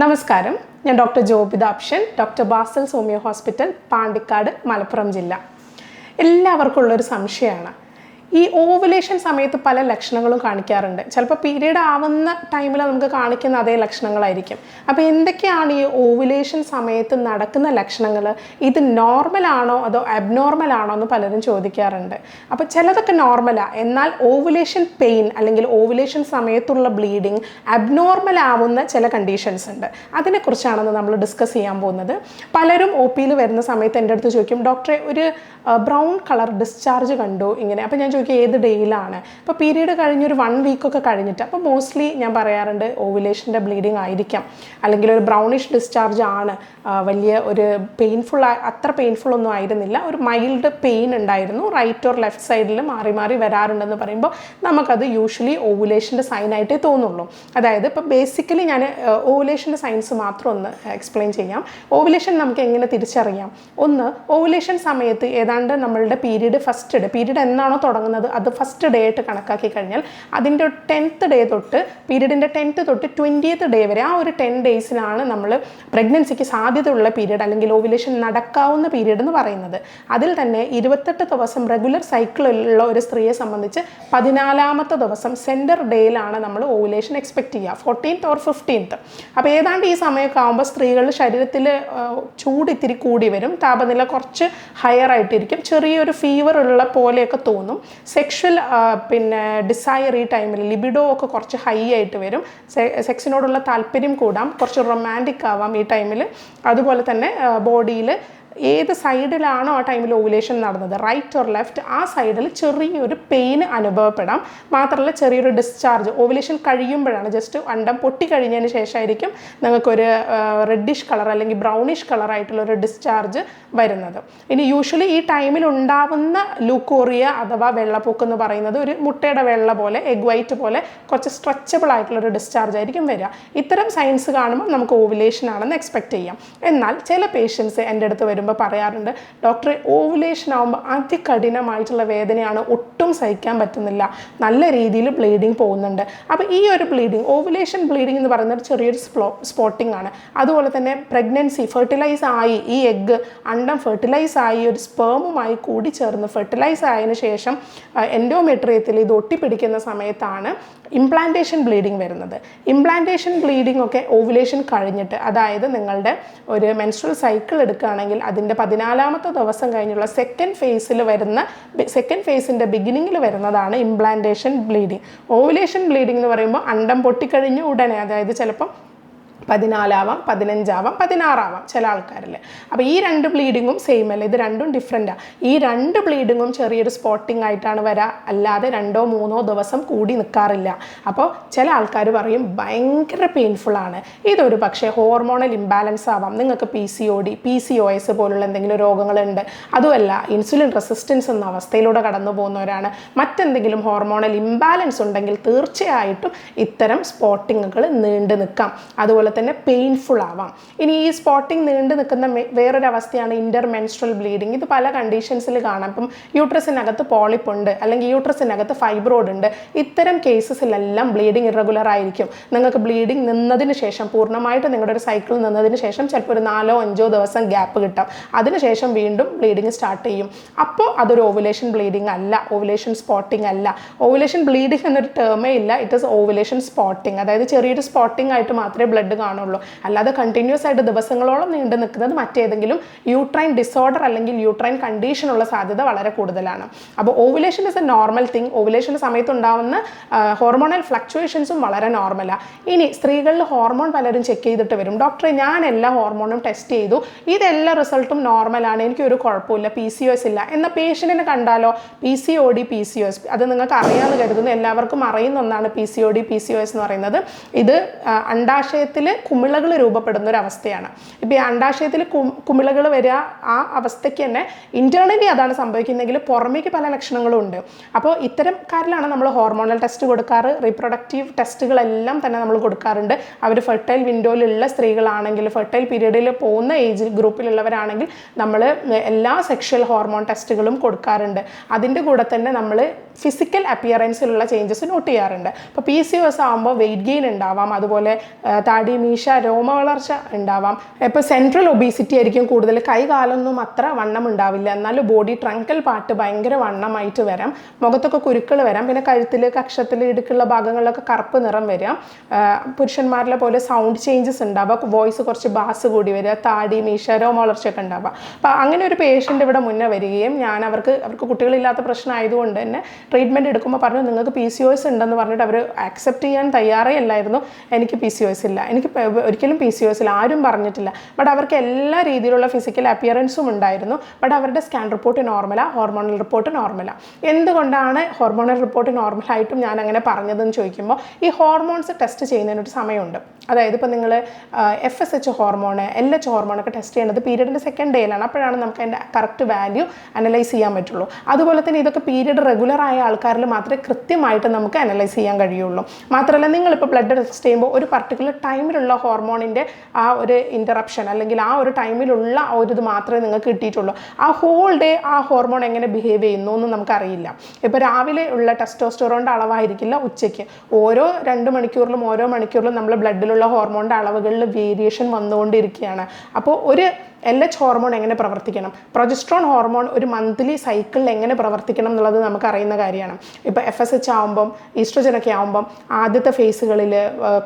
നമസ്കാരം. ഞാൻ doctor Jobitha Apshan doctor Basil homeo hospital Pandikkad Malappuram ജില്ല. എല്ലാവർക്കും ഉള്ളൊരു സംശയമാണ്. ഈ ഓവുലേഷൻ സമയത്ത് പല ലക്ഷണങ്ങളും കാണിക്കാറുണ്ട്. ചിലപ്പോൾ പീരീഡ് ആവുന്ന ടൈമിൽ നമുക്ക് കാണിക്കുന്ന അതേ ലക്ഷണങ്ങളായിരിക്കും. അപ്പോൾ എന്തൊക്കെയാണ് ഈ ഓവുലേഷൻ സമയത്ത് നടക്കുന്ന ലക്ഷണങ്ങൾ ഇത് നോർമൽ ആണോ അതോ അബ്നോർമൽ ആണോ എന്ന് പലരും ചോദിക്കാറുണ്ട്. അപ്പോൾ ചിലതൊക്കെ നോർമലാണ് എന്നാൽ ഓവുലേഷൻ പെയിൻ അല്ലെങ്കിൽ ഓവുലേഷൻ സമയത്തുള്ള ബ്ലീഡിങ് അബ്നോർമൽ ആവുന്ന ചില കണ്ടീഷൻസ് ഉണ്ട്. അതിനെക്കുറിച്ചാണെന്ന് നമ്മൾ ഡിസ്കസ് ചെയ്യാൻ പോകുന്നത്. പലരും ഒ പിയിൽ വരുന്ന സമയത്ത് എന്റെ അടുത്ത് ചോദിക്കും ഡോക്ടറെ ഒരു ബ്രൗൺ കളർ ഡിസ്ചാർജ് കണ്ടു ഇങ്ങനെ. അപ്പോൾ ഞാൻ ചോദിക്കും ഏത് ഡേയിലാണ്? അപ്പോൾ പീരീഡ് കഴിഞ്ഞൊരു വൺ വീക്കൊക്കെ കഴിഞ്ഞിട്ട് അപ്പോൾ മോസ്റ്റ്ലി ഞാൻ പറയാറുണ്ട് ഓവുലേഷന്റെ ബ്ലീഡിങ് ആയിരിക്കാം. അല്ലെങ്കിൽ ഒരു ബ്രൗണിഷ് ഡിസ്ചാർജ് ആണ്. വലിയ ഒരു പെയിൻഫുൾ അത്ര പെയിൻഫുൾ ഒന്നും ആയിരുന്നില്ല. ഒരു മൈൽഡ് പെയിൻ ഉണ്ടായിരുന്നു. റൈറ്റ് ഓർ ലെഫ്റ്റ് സൈഡിൽ മാറി മാറി വരാറുണ്ടെന്ന് പറയുമ്പോൾ നമുക്കത് യൂഷ്വലി ഓവുലേഷന്റെ സൈനായിട്ടേ തോന്നുള്ളൂ. അതായത് ഇപ്പോൾ ബേസിക്കലി ഞാൻ ഓവുലേഷന്റെ സയൻസ് മാത്രം ഒന്ന് എക്സ്പ്ലെയിൻ ചെയ്യാം. ഓവുലേഷൻ നമുക്ക് എങ്ങനെ തിരിച്ചറിയാം? ഒന്ന് ഓവുലേഷൻ സമയത്ത് ഏതാണ്ട് നമ്മളുടെ പീരീഡ് ഫസ്റ്റ് പീരീഡ് എന്നാണോ തുടങ്ങുന്നത് അത് ഫസ്റ്റ് ഡേ ആയിട്ട് കണക്കാക്കി കഴിഞ്ഞാൽ അതിന്റെ ടെൻത്ത് ഡേ തൊട്ട് പീരീഡിന്റെ ടെൻത്ത് തൊട്ട് ട്വന്റിയത്ത് ഡേ വരെ ആ ഒരു ടെൻ ഡേയ്സിനാണ് നമ്മൾ പ്രഗ്നൻസിക്ക് സാധ്യതയുള്ള പീരീഡ് അല്ലെങ്കിൽ ഓവുലേഷൻ നടക്കാവുന്ന പീരീഡ് എന്ന് പറയുന്നത്. അതിൽ തന്നെ ഇരുപത്തെട്ട് ദിവസം റെഗുലർ സൈക്കിളുള്ള ഒരു സ്ത്രീയെ സംബന്ധിച്ച് പതിനാലാമത്തെ ദിവസം സെന്റർ ഡേയിലാണ് നമ്മൾ ഓവുലേഷൻ എക്സ്പെക്ട് ചെയ്യുക. ഫോർട്ടീൻത്ത് ഓർ ഫിഫ്റ്റീൻത്ത് അപ്പോൾ ഏതാണ്ട് ഈ സമയമൊക്കെ ആകുമ്പോൾ സ്ത്രീകളുടെ ശരീരത്തിൽ ചൂട് ഇത്തിരി കൂടി വരും. താപനില കുറച്ച് ഹയർ ആയിട്ടിരിക്കും. ചെറിയൊരു ഫീവർ ഉള്ള പോലെയൊക്കെ തോന്നും. സെക്ഷൽ പിന്നെ ഡിസയർ ഈ ടൈമിൽ ലിബിഡോ ഒക്കെ കുറച്ച് ഹൈ ആയിട്ട് വരും. സെക്സിനോടുള്ള താല്പര്യം കൂടാം. കുറച്ച് റൊമാന്റിക് ആവാം ഈ ടൈമിൽ അതുപോലെ തന്നെ ബോഡിയിൽ ഏത് സൈഡിലാണോ ആ ടൈമിൽ ഓവുലേഷൻ നടന്നത്? റൈറ്റ് ഓർ ലെഫ്റ്റ് ആ സൈഡിൽ ചെറിയൊരു പെയിൻ അനുഭവപ്പെടാം. മാത്രമല്ല ചെറിയൊരു ഡിസ്ചാർജ് ഓവുലേഷൻ കഴിയുമ്പോഴാണ് ജസ്റ്റ് അണ്ടം പൊട്ടി കഴിഞ്ഞതിന് ശേഷമായിരിക്കും നിങ്ങൾക്കൊരു റെഡിഷ് കളർ അല്ലെങ്കിൽ ബ്രൗണിഷ് ഒരു ഡിസ്ചാർജ് വരുന്നത്. ഇനി യൂഷ്വലി ഈ ടൈമിൽ ഉണ്ടാവുന്ന ലൂക്കോറിയ അഥവാ വെള്ളപ്പൊക്കം എന്ന് പറയുന്നത് ഒരു മുട്ടയുടെ വെള്ള പോലെ എഗ് വൈറ്റ് പോലെ കുറച്ച് സ്ട്രെച്ചബിൾ ആയിട്ടുള്ള ഒരു ഡിസ്ചാർജ് ആയിരിക്കും വരിക. ഇത്തരം സയൻസ് കാണുമ്പോൾ നമുക്ക് ഓവുലേഷൻ ആണെന്ന് എക്സ്പെക്ട് ചെയ്യാം. എന്നാൽ ചില പേഷ്യൻസ് എന്റെ അടുത്ത് വരുമ്പോൾ പറയാറുണ്ട് ഡോക്ടറെ ഓവുലേഷൻ ആകുമ്പോൾ അതികഠിനമായിട്ടുള്ള വേദനയാണ് ഒട്ടും സഹിക്കാൻ പറ്റുന്നില്ല. നല്ല രീതിയിൽ ബ്ലീഡിങ് പോകുന്നുണ്ട്. അപ്പോൾ ഈ ഒരു ബ്ലീഡിങ് ഓവുലേഷൻ ബ്ലീഡിങ് എന്ന് പറയുന്നത് ചെറിയൊരു സ്പ്ലോ സ്പോട്ടിംഗ് ആണ്. അതുപോലെ തന്നെ പ്രഗ്നൻസി ഫെർട്ടിലൈസ് ആയി ഈ എഗ്ഗ് അണ്ടം ഫെർട്ടിലൈസ് ആയി ഒരു സ്പേമുമായി കൂടി ചേർന്ന് ഫെർട്ടിലൈസ് ആയതിനു ശേഷം എൻഡോമെട്രിയത്തിൽ ഇത് ഒട്ടിപ്പിടിക്കുന്ന സമയത്താണ് ഇംപ്ലാന്റേഷൻ ബ്ലീഡിങ് വരുന്നത്. ഇംപ്ലാന്റേഷൻ ബ്ലീഡിംഗ് ഒക്കെ ഓവുലേഷൻ കഴിഞ്ഞിട്ട് അതായത് നിങ്ങളുടെ ഒരു മെൻസ്ട്രൽ സൈക്കിൾ എടുക്കുകയാണെങ്കിൽ അതിന്റെ പതിനാലാമത്തെ ദിവസം കഴിഞ്ഞുള്ള സെക്കൻഡ് ഫേസിൽ വരുന്ന സെക്കൻഡ് ഫേസിന്റെ ബിഗിനിങ്ങിൽ വരുന്നതാണ് ഇംപ്ലാന്റേഷൻ ബ്ലീഡിങ് ഓവുലേഷൻ ബ്ലീഡിംഗ് എന്ന് പറയുമ്പോൾ അണ്ടം പൊട്ടിക്കഴിഞ്ഞ് ഉടനെ അതായത് ചിലപ്പം പതിനാലാവാം പതിനഞ്ചാവാം പതിനാറാവാം ചില ആൾക്കാരിൽ അപ്പോൾ ഈ രണ്ട് ബ്ലീഡിങ്ങും സെയിം അല്ല? ഇത് രണ്ടും ഡിഫറെന്റാണ് ഈ രണ്ട് ബ്ലീഡിങ്ങും ചെറിയൊരു സ്പോട്ടിംഗ് ആയിട്ടാണ് വരാ. അല്ലാതെ രണ്ടോ മൂന്നോ ദിവസം കൂടി നിൽക്കാറില്ല അപ്പോൾ ചില ആൾക്കാർ പറയും ഭയങ്കര പെയിൻഫുള്ളാണ് ഇതൊരു പക്ഷേ ഹോർമോണൽ ഇംബാലൻസ് ആവാം. നിങ്ങൾക്ക് P C O D P C O S പോലുള്ള എന്തെങ്കിലും രോഗങ്ങളുണ്ട്. അതുമല്ല ഇൻസുലിൻ റെസിസ്റ്റൻസ് എന്ന അവസ്ഥയിലൂടെ കടന്നു പോകുന്നവരാണ്. മറ്റെന്തെങ്കിലും ഹോർമോണൽ ഇംബാലൻസ് ഉണ്ടെങ്കിൽ തീർച്ചയായിട്ടും ഇത്തരം സ്പോട്ടിങ്ങുകൾ നീണ്ടു നിൽക്കാം അതുപോലെ തന്നെ പെയിൻഫുൾ ആവാം. ഇനി ഈ സ്പോട്ടിങ് നീണ്ടു നിൽക്കുന്ന വേറൊരവസ്ഥയാണ് ഇന്റർ മെൻസ്ട്രൽ ബ്ലീഡിങ് ഇത് പല കണ്ടീഷൻസിൽ കാണാം. ഇപ്പം യൂട്രസിനകത്ത് പോളിപ്പ് ഉണ്ട് അല്ലെങ്കിൽ യൂട്രസിനകത്ത് ഫൈബ്രോയിഡ് ഉണ്ട്. ഇത്തരം കേസസിലെല്ലാം ബ്ലീഡിങ് ഇറഗുലർ ആയിരിക്കും. നിങ്ങൾക്ക് ബ്ലീഡിങ് നിന്നതിന് ശേഷം പൂർണമായിട്ട് നിങ്ങളുടെ ഒരു സൈക്കിൾ നിന്നതിന് ശേഷം ചിലപ്പോൾ ഒരു നാലോ അഞ്ചോ ദിവസം ഗ്യാപ്പ് കിട്ടാം. അതിനുശേഷം വീണ്ടും ബ്ലീഡിങ് സ്റ്റാർട്ട് ചെയ്യും. അപ്പോൾ അതൊരു ഓവുലേഷൻ ബ്ലീഡിങ് അല്ല ഓവുലേഷൻ സ്പോട്ടിങ് അല്ല. ഓവുലേഷൻ ബ്ലീഡിങ് എന്നൊരു ടേമേ ഇല്ല. ഇറ്റ് ഇസ് ഓവുലേഷൻ സ്പോട്ടിങ് അതായത് ചെറിയൊരു സ്പോട്ടിംഗ് ആയിട്ട് മാത്രമേ ബ്ലഡ് കാണുള്ളൂ. അല്ലാതെ കണ്ടിന്യൂസ് ആയിട്ട് ദിവസങ്ങളോളം നീണ്ടു നിൽക്കുന്നത് മറ്റേതെങ്കിലും യൂട്രൈൻ ഡിസോർഡർ അല്ലെങ്കിൽ യൂട്രൈൻ കണ്ടീഷൻ ഉള്ള സാധ്യത വളരെ കൂടുതലാണ്. അപ്പോൾ ovulation is a normal thing ഓവുലേഷന്റെ സമയത്ത് ഉണ്ടാവുന്ന ഹോർമോണൽ ഫ്ലക്ച്വേഷൻസും വളരെ നോർമലാണ് ഇനി സ്ത്രീകളിൽ ഹോർമോൺ പലരും ചെക്ക് ചെയ്തിട്ട് വരും. ഡോക്ടറെ ഞാൻ എല്ലാ ഹോർമോണും ടെസ്റ്റ് ചെയ്തു. ഇതെല്ലാ റിസൾട്ടും നോർമലാണ് എനിക്ക് ഒരു കുഴപ്പമില്ല. പി സി ഒ എസ് ഇല്ല. എന്ന പേഷ്യന്റിനെ കണ്ടാലോ? P C O D P C O S അത് നിങ്ങൾക്ക് അറിയാമെന്ന് കരുതുന്നു. എല്ലാവർക്കും അറിയുന്ന ഒന്നാണ് P C O D P C O S എന്ന് പറയുന്നത്. ഇത് അണ്ടാശയത്തിൽ കുമിളകൾ രൂപപ്പെടുന്ന ഒരു അവസ്ഥയാണ്. ഇപ്പോൾ ഈ അണ്ടാശയത്തിൽ കുമിളകൾ വരിക ആ അവസ്ഥയ്ക്ക് തന്നെ ഇന്റേർണലി അതാണ് സംഭവിക്കുന്നതെങ്കിൽ പുറമേക്ക് പല ലക്ഷണങ്ങളും ഉണ്ട്. അപ്പോൾ ഇത്തരം കാര്യത്തിലാണ് നമ്മൾ ഹോർമോണൽ ടെസ്റ്റ് കൊടുക്കാറ് റീപ്രൊഡക്റ്റീവ് ടെസ്റ്റുകളെല്ലാം തന്നെ നമ്മൾ കൊടുക്കാറുണ്ട്. അവർ ഫെർട്ടൈൽ വിൻഡോയിലുള്ള സ്ത്രീകളാണെങ്കിൽ ഫെർട്ടൈൽ പീരീഡിൽ പോകുന്ന ഏജ് ഗ്രൂപ്പിലുള്ളവരാണെങ്കിൽ നമ്മൾ എല്ലാ സെക്ഷൽ ഹോർമോൺ ടെസ്റ്റുകളും കൊടുക്കാറുണ്ട്. അതിന്റെ കൂടെ തന്നെ നമ്മൾ ഫിസിക്കൽ അപ്പിയറൻസിലുള്ള ചേഞ്ചസ് നോട്ട് ചെയ്യാറുണ്ട്. അപ്പോൾ പി സി എസ് ആകുമ്പോൾ വെയിറ്റ് ഗെയിൻ ഉണ്ടാവാം. അതുപോലെ താടി മീശ രോമ വളർച്ച ഉണ്ടാവാം. ഇപ്പോൾ സെൻട്രൽ ഒബീസിറ്റി ആയിരിക്കും കൂടുതൽ. കൈകാലൊന്നും അത്ര വണ്ണം ഉണ്ടാവില്ല. എന്നാലും ബോഡി ട്രങ്കൽ പാട്ട് ഭയങ്കര വണ്ണമായിട്ട് വരാം. മുഖത്തൊക്കെ കുരുക്കൾ വരാം. പിന്നെ കഴുത്തിൽ കക്ഷത്തിൽ ഇടുക്കുള്ള ഭാഗങ്ങളിലൊക്കെ കറുപ്പ് നിറം വരാം. പുരുഷന്മാരിലെ പോലെ സൗണ്ട് ചേഞ്ചസ് ഉണ്ടാവുക വോയിസ് കുറച്ച് ബാസ് കൂടി വരിക താടി മീശ രോമ വളർച്ചയൊക്കെ ഉണ്ടാവുക അപ്പോൾ അങ്ങനെ ഒരു പേഷ്യന്റ് ഇവിടെ മുന്നേ വരികയും ഞാൻ അവർക്ക് അവർക്ക് കുട്ടികളില്ലാത്ത പ്രശ്നമായതുകൊണ്ട് തന്നെ ട്രീറ്റ്മെന്റ് എടുക്കുമ്പോൾ പറഞ്ഞു നിങ്ങൾക്ക് പി സി ഒസ് ഉണ്ടെന്ന് പറഞ്ഞിട്ട് അവർ ആക്സെപ്റ്റ് ചെയ്യാൻ തയ്യാറേ അല്ലായിരുന്നു എനിക്ക് പി സി ഒസ് ഇല്ല. എനിക്ക് ഒരിക്കലും പി സി ഒസ് ഇല്ല. ആരും പറഞ്ഞിട്ടില്ല. ബട്ട് അവർക്ക് എല്ലാ രീതിയിലുള്ള ഫിസിക്കൽ അപ്പിയറൻസും ഉണ്ടായിരുന്നു. ബട്ട് അവരുടെ സ്കാൻ റിപ്പോർട്ട് നോർമലാ ഹോർമോണൽ റിപ്പോർട്ട് നോർമലാ എന്തുകൊണ്ടാണ് ഹോർമോണൽ റിപ്പോർട്ട് നോർമലായിട്ടും ഞാൻ അങ്ങനെ പറഞ്ഞതെന്ന് ചോദിക്കുമ്പോൾ ഈ ഹോർമോൺസ് ടെസ്റ്റ് ചെയ്യുന്നതിനൊരു സമയമുണ്ട്. അതായത് ഇപ്പോൾ നിങ്ങൾ F S H hormone L H ഹോർമോണൊക്കെ test ചെയ്യേണ്ടത് പീരീഡിന്റെ സെക്കൻഡ് ഡേയിലാണ് അപ്പോഴാണ് നമുക്ക് അതിന്റെ കറക്റ്റ് വാല്യൂ അനലൈസ് ചെയ്യാൻ പറ്റുള്ളൂ. അതുപോലെ തന്നെ ഇതൊക്കെ പീരീഡ് റെഗുലർ ആയ ആൾക്കാരിൽ മാത്രമേ കൃത്യമായിട്ട് നമുക്ക് അനലൈസ് ചെയ്യാൻ കഴിയുള്ളൂ. മാത്രമല്ല നിങ്ങളിപ്പോൾ ബ്ലഡ് ടെസ്റ്റ് ചെയ്യുമ്പോൾ ഒരു പർട്ടിക്കുലർ ടൈമിലുള്ള ഹോർമോണിന്റെ ആ ഒരു ഇന്ററപ്ഷൻ അല്ലെങ്കിൽ ആ ഒരു ടൈമിലുള്ള ആ ഒരു ഇത് മാത്രമേ നിങ്ങൾക്ക് കിട്ടിയിട്ടുള്ളൂ. ആ ഹോൾ ഡേ ആ ഹോർമോൺ എങ്ങനെ ബിഹേവ് ചെയ്യുന്നു എന്ന് നമുക്കറിയില്ല. ഇപ്പോൾ രാവിലെ ഉള്ള ടെസ്റ്റോസ്റ്ററോണിന്റെ അളവായിരിക്കില്ല ഉച്ചയ്ക്ക്. ഓരോ രണ്ട് മണിക്കൂറിലും ഓരോ മണിക്കൂറിലും നമ്മൾ ബ്ലഡിലുള്ള ഹോർമോണിന്റെ അളവുകളിൽ വേരിയേഷൻ വന്നുകൊണ്ടിരിക്കുകയാണ്. അപ്പോൾ ഒരു എൽ എച്ച് ഹോർമോൺ എങ്ങനെ പ്രവർത്തിക്കണം? പ്രൊജസ്ട്രോൺ ഹോർമോൺ ഒരു മന്ത്ലി സൈക്കിളിൽ എങ്ങനെ പ്രവർത്തിക്കണം എന്നുള്ളത് നമുക്ക് അറിയുന്ന കാര്യമാണ്. ഇപ്പോൾ എഫ് എസ് എച്ച് ആകുമ്പം ഈസ്ട്രോജനൊക്കെ ആകുമ്പം ആദ്യത്തെ ഫേസുകളിൽ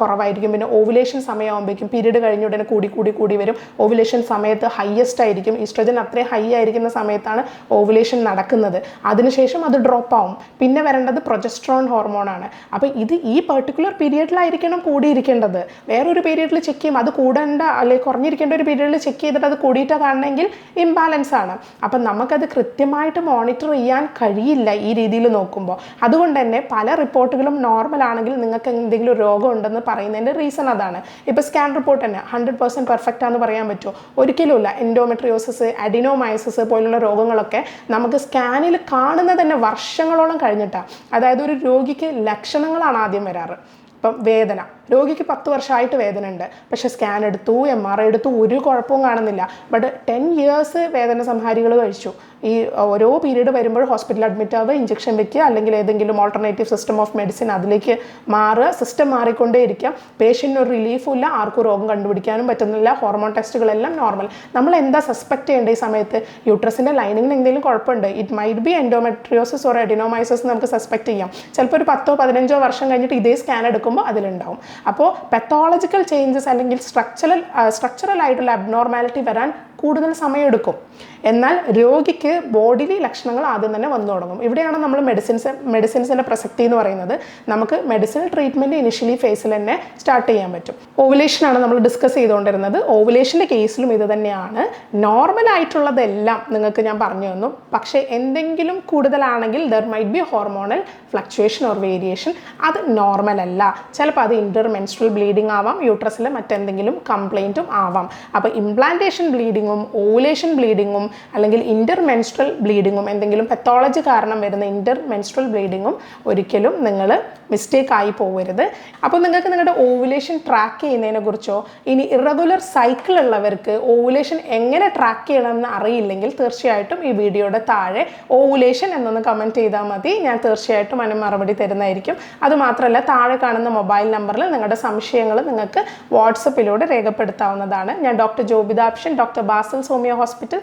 കുറവായിരിക്കും. പിന്നെ ഓവുലേഷൻ സമയമാകുമ്പോഴേക്കും പീരീഡ് കഴിഞ്ഞ ഉടനെ കൂടി കൂടി കൂടി വരും. ഓവുലേഷൻ സമയത്ത് ഹയസ്റ്റ് ആയിരിക്കും. ഈസ്ട്രോജൻ അത്രയും ഹൈ ആയിരിക്കുന്ന സമയത്താണ് ഓവുലേഷൻ നടക്കുന്നത്. അതിനുശേഷം അത് ഡ്രോപ്പ് ആവും. പിന്നെ വരേണ്ടത് പ്രൊജസ്ട്രോൺ ഹോർമോണാണ് അപ്പോൾ ഇത് ഈ പെർട്ടിക്കുലർ പീരീഡിലായിരിക്കണം കൂടിയിരിക്കേണ്ടത്. വേറൊരു പീരീഡിൽ ചെക്ക് ചെയ്യും. അത് കൂടേണ്ട അല്ലെങ്കിൽ കുറഞ്ഞിരിക്കേണ്ട ഒരു പീരീഡിൽ ചെക്ക് ചെയ്തിട്ട് അത് കൂടിയിട്ട് കാണണമെങ്കിൽ ഇംബാലൻസ് ആണ്. അപ്പം നമുക്കത് കൃത്യമായിട്ട് മോണിറ്റർ ചെയ്യാൻ കഴിയില്ല ഈ രീതിയിൽ നോക്കുമ്പോൾ അതുകൊണ്ട് തന്നെ പല റിപ്പോർട്ടുകളും നോർമൽ ആണെങ്കിൽ നിങ്ങൾക്ക് എന്തെങ്കിലും രോഗം ഉണ്ടെന്ന് പറയുന്നതിന്റെ റീസൺ അതാണ്. ഇപ്പോൾ സ്കാൻ റിപ്പോർട്ട് തന്നെ ഹൺഡ്രഡ് പെർസെന്റ് പെർഫെക്റ്റ് ആണെന്ന് പറയാൻ പറ്റുമോ ഒരിക്കലുമില്ല എൻഡോമെട്രിയോസിസ് അഡിനോമൈസിസ് പോലുള്ള രോഗങ്ങളൊക്കെ നമുക്ക് സ്കാനിൽ കാണുന്നത് തന്നെ വർഷങ്ങളോളം കഴിഞ്ഞിട്ടാണ് അതായത് ഒരു രോഗിക്ക് ലക്ഷണങ്ങളാണ് ആദ്യം വരാറ്. ഇപ്പം വേദന. രോഗിക്ക് പത്ത് വർഷമായിട്ട് വേദന ഉണ്ട് പക്ഷെ സ്കാൻ എടുത്തു എം ആർ ഐ എടുത്തു ഒരു കുഴപ്പവും കാണുന്നില്ല. ബട്ട് ടെൻ ഇയേഴ്സ് വേദന സംഹാരികൾ കഴിച്ചു. ഈ ഓരോ പീരീഡ് വരുമ്പോൾ ഹോസ്പിറ്റലിൽ അഡ്മിറ്റ് ആവുക ഇഞ്ചക്ഷൻ വെക്കുക അല്ലെങ്കിൽ ഏതെങ്കിലും ഓൾട്ടർനേറ്റീവ് സിസ്റ്റം ഓഫ് മെഡിസിൻ അതിലേക്ക് മാറുക സിസ്റ്റം മാറിക്കൊണ്ടേ ഇരിക്കുക പേഷ്യന്റിന് ഒരു റിലീഫും ഇല്ല ആർക്കും രോഗം കണ്ടുപിടിക്കാനും പറ്റുന്നില്ല ഹോർമോൺ ടെസ്റ്റുകളെല്ലാം നോർമൽ നമ്മൾ എന്താ സസ്പെക്ട് ചെയ്യേണ്ട ഈ സമയത്ത്? യൂട്രസിന്റെ ലൈനിങ്ങിന് എന്തെങ്കിലും കുഴപ്പമുണ്ട്? It might be endometriosis or adenomyosis നമുക്ക് സസ്പെക്ട് ചെയ്യാം. ചിലപ്പോൾ ഒരു പത്തോ പതിനഞ്ചോ വർഷം കഴിഞ്ഞിട്ട് ഇതേ സ്കാൻ എടുക്കുമ്പോൾ അതിലുണ്ടാവും. അപ്പോൾ പെത്തോളജിക്കൽ ചേഞ്ചസ് അല്ലെങ്കിൽ സ്ട്രക്ചറൽ സ്ട്രക്ചറൽ ആയിട്ടുള്ള അബ്നോർമാലിറ്റി വരാൻ കൂടുതൽ സമയമെടുക്കും. എന്നാൽ രോഗിക്ക് ബോഡിയിലെ ലക്ഷണങ്ങൾ ആദ്യം തന്നെ വന്നു തുടങ്ങും. ഇവിടെയാണ് നമ്മൾ മെഡിസിൻസ് മെഡിസിൻസിന്റെ പ്രസക്തി എന്ന് പറയുന്നത്. നമുക്ക് മെഡിസിൻ ട്രീറ്റ്മെന്റ് ഇനിഷ്യലി ഫേസിൽ തന്നെ സ്റ്റാർട്ട് ചെയ്യാൻ പറ്റും. ഓവുലേഷനാണ് നമ്മൾ ഡിസ്കസ് ചെയ്തുകൊണ്ടിരുന്നത്. ഓവുലേഷന്റെ കേസിലും ഇത് തന്നെയാണ്. നോർമൽ ആയിട്ടുള്ളതെല്ലാം നിങ്ങൾക്ക് ഞാൻ പറഞ്ഞു തന്നു. പക്ഷേ എന്തെങ്കിലും കൂടുതലാണെങ്കിൽ there might be hormonal fluctuation or variation അത് നോർമൽ അല്ല. ചിലപ്പോൾ അത് ഇന്റർ മെൻസ്ട്രൽ ബ്ലീഡിംഗ് ആവാം യൂട്രസിലെ മറ്റെന്തെങ്കിലും കംപ്ലൈന്റും ആവാം. അപ്പോൾ ഇംപ്ലാന്റേഷൻ ബ്ലീഡിങ്ങും ഓവുലേഷൻ ബ്ലീഡിങ്ങും അല്ലെങ്കിൽ ഇന്റർ മെൻസ്ട്രൽ ബ്ലീഡിങ്ങും എന്തെങ്കിലും പെത്തോളജി കാരണം വരുന്ന ഇന്റർ മെൻസ്ട്രൽ ബ്ലീഡിങ്ങും ഒരിക്കലും നിങ്ങൾ മിസ്റ്റേക്ക് ആയി പോകരുത് അപ്പോൾ നിങ്ങൾക്ക് നിങ്ങളുടെ ഓവുലേഷൻ ട്രാക്ക് ചെയ്യുന്നതിനെ കുറിച്ചോ ഇനി ഇറഗുലർ സൈക്കിൾ ഉള്ളവർക്ക് ഓവുലേഷൻ എങ്ങനെ ട്രാക്ക് ചെയ്യണമെന്ന് അറിയില്ലെങ്കിൽ തീർച്ചയായിട്ടും ഈ വീഡിയോയുടെ താഴെ ഓവുലേഷൻ എന്നൊന്ന് കമന്റ് ചെയ്താൽ മതി. ഞാൻ തീർച്ചയായിട്ടും അതിന് മറുപടി തരുന്നതായിരിക്കും. അതുമാത്രമല്ല താഴെ കാണുന്ന മൊബൈൽ നമ്പറിൽ നിങ്ങളുടെ സംശയങ്ങൾ നിങ്ങൾക്ക് വാട്സപ്പിലൂടെ രേഖപ്പെടുത്താവുന്നതാണ്. ഞാൻ ഡോക്ടർ ജോബിതാപ്ഷൻ ഡോക്ടർ ബാസൽ സോമിയ ഹോസ്പിറ്റൽ